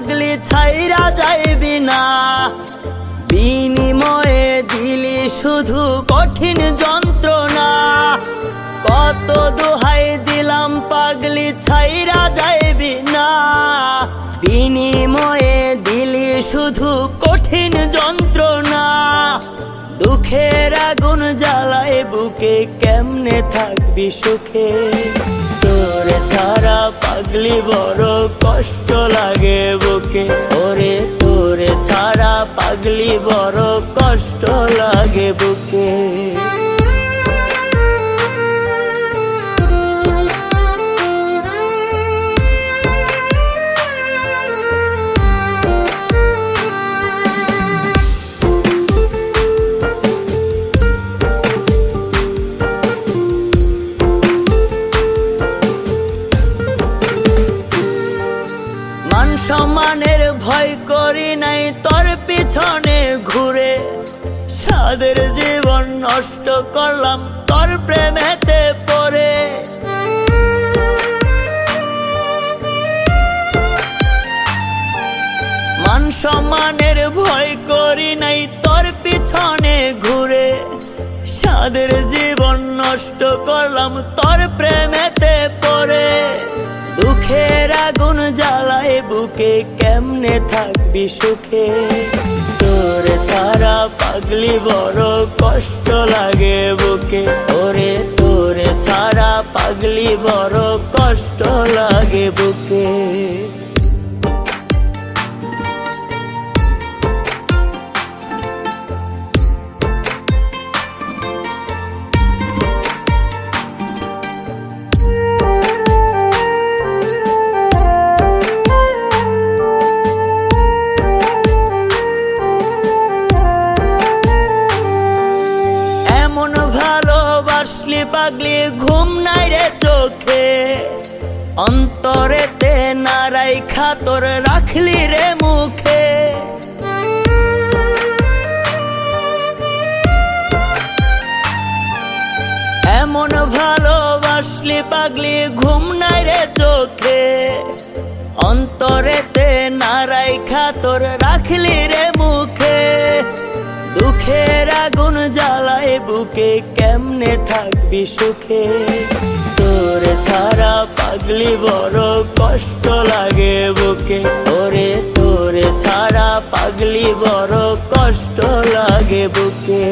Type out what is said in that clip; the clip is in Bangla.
থাকলে ছাইরা যাইবি না। বিনিময়ে দিলি শুধু কঠিন যন্ত্রণা। কত দোহাই দিলাম পাগলি, ছাইরা যাইবি না। বিনিময়ে দিলি শুধু কঠিন যন্ত্রণা। দুঃখের আগুন জ্বালায় বুকে কেমনে থাকবি সুখে? তোরে ছাড়া পাগলি বড় কষ্ট লাগে বুকে। ওরে তোরে ছাড়া পাগলি বড় কষ্ট লাগে বুকে। ভয় করি নাই, তোর পিছনে ঘুরে। সাদের জীবন নষ্ট করলাম, তোর প্রেমেতে পড়ে। মান সম্মানের ভয় করি নাই, তোর পিছনে ঘুরে। সাদের জীবন নষ্ট করলাম, তোর প্রেমেতে পড়ে। দুঃখের আগুন জ্বালায় বুকে কেমনে থাকবি সুখে? তোর ছাড়া পাগলি বড় কষ্ট লাগে বুকে। ওরে তোরে ছাড়া পাগলি বড় কষ্ট লাগে বুকে। পাগলি ঘুম নাই রে চোখে। অন্তরে অন্তরেতে নারাই খাতর রাখলি রে মুখে। এমন ভালোবাসলি পাগলি, ঘুম নাই রে চোখে। অন্তরে অন্তরেতে নারাই খাতর রাখলি রে মুখে। দুঃখের আগুন জ্বালায় বুকে কেমনে থাকবি সুখে? তোর ছাড়া পাগলি বড় কষ্ট লাগে বুকে। ওরে তোরে ছাড়া পাগলি বড় কষ্ট লাগে বুকে।